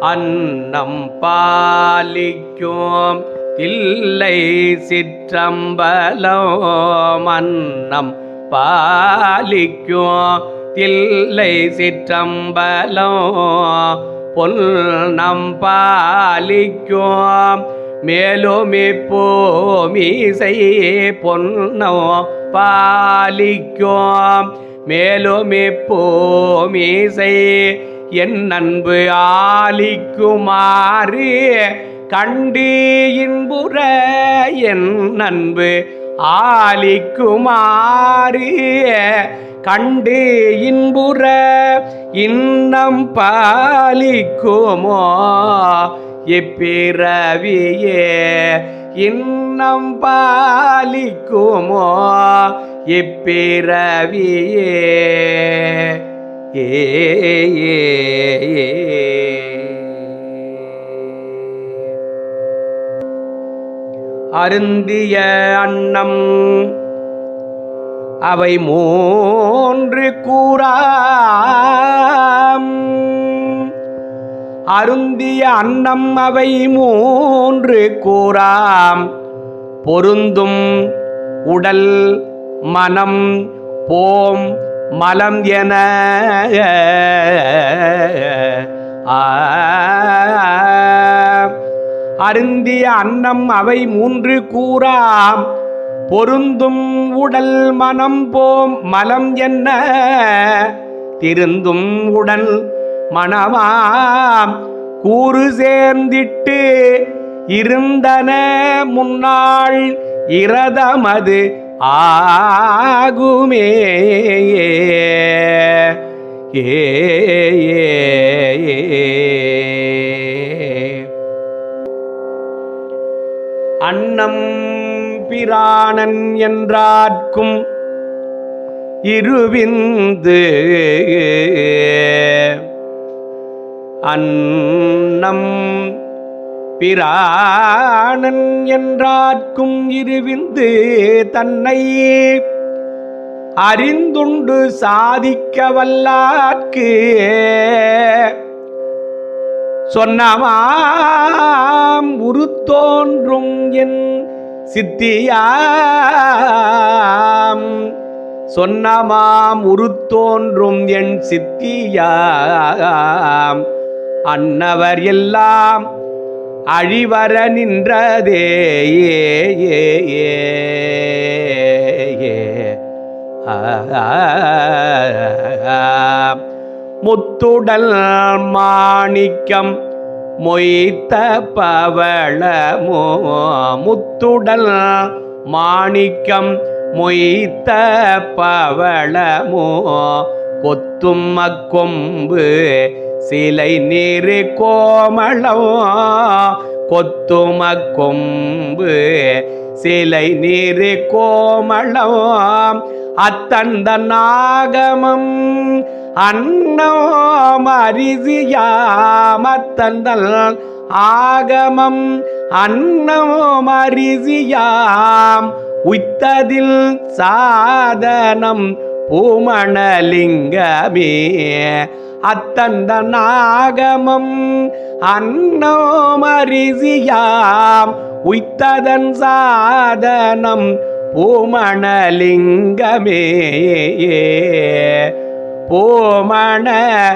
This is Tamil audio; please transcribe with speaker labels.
Speaker 1: அன்னம் பாலிக்கும். இல்லை சிற்றம்பலம். அன்னம் பாலிக்கும். தில்லை சிற்றம்பலம். பொன்னம் பாலிக்கும். மேலுமி பூமிசை பொன்னோ பாலிக்கும். மேலுமி பூமிசை என் அன்பு ஆலிக்குமாறு கண்டு இன்புற என் அன்பு ஆலிக்குமாறு கண்டு இன்புற இன்னம் பாலிக்குமோ இப்பிறவியே இன்னம் பாலிக்குமோ இப்பிறவியே ஏ அருந்திய அன்னம் அவை மூன்று கூறாம். அருந்திய அன்னம் அவை மூன்று கூறாம். பொருந்தும் உடல் மனம் போம் மலம் என அருந்திய அன்னம் அவை மூன்று கூறாம். பொருந்தும் உடல் மனம் போம் மலம் என்ன? திருந்தும் உடல் மனமாம். கூறு சேர்ந்திட்டு இருந்தன முன்னாள் இரதமது ஆகுமே. ஏ அன்னம் பிராணன் என்றார்க்கும் இருவிந்து. அன்னம் பிராணன் என்றார்க்கும் இருவிந்து தன்னை அறிந்துண்டு சாதிக்க வல்லார்க்கு சொன்னமாம் உருத்தோன்றும் என் சித்தியாம். சொன்னமாம் உருத்தோன்றும் என் சித்தியாம். அன்னவர் எல்லாம் அழிவர நின்றதே ஏ ஏ முத்துடல் மாணிக்கம் மொய்த்த பவளமோ முத்துடல் மாணிக்கம் மொய்த்த பவளமோ கொத்தும் மக்கொம்பு சிலை நீர் கோமளம் கொத்தும் அக்கொம்பு சிலை நீர் கோமளம் அத்தந்த நாகமம் அன்னோம் அரிசியாமத்தந்தல் ஆகமம் அன்னோம் அரிசியாம் உய்த்ததில் சாதனம் பூமணலிங்கமே. அத்தந்த நாகமம் அன்னோம் அரிசியாம் உய்த்ததன் சாதனம் பூமணலிங்கமே. பூமணலிங்கமே.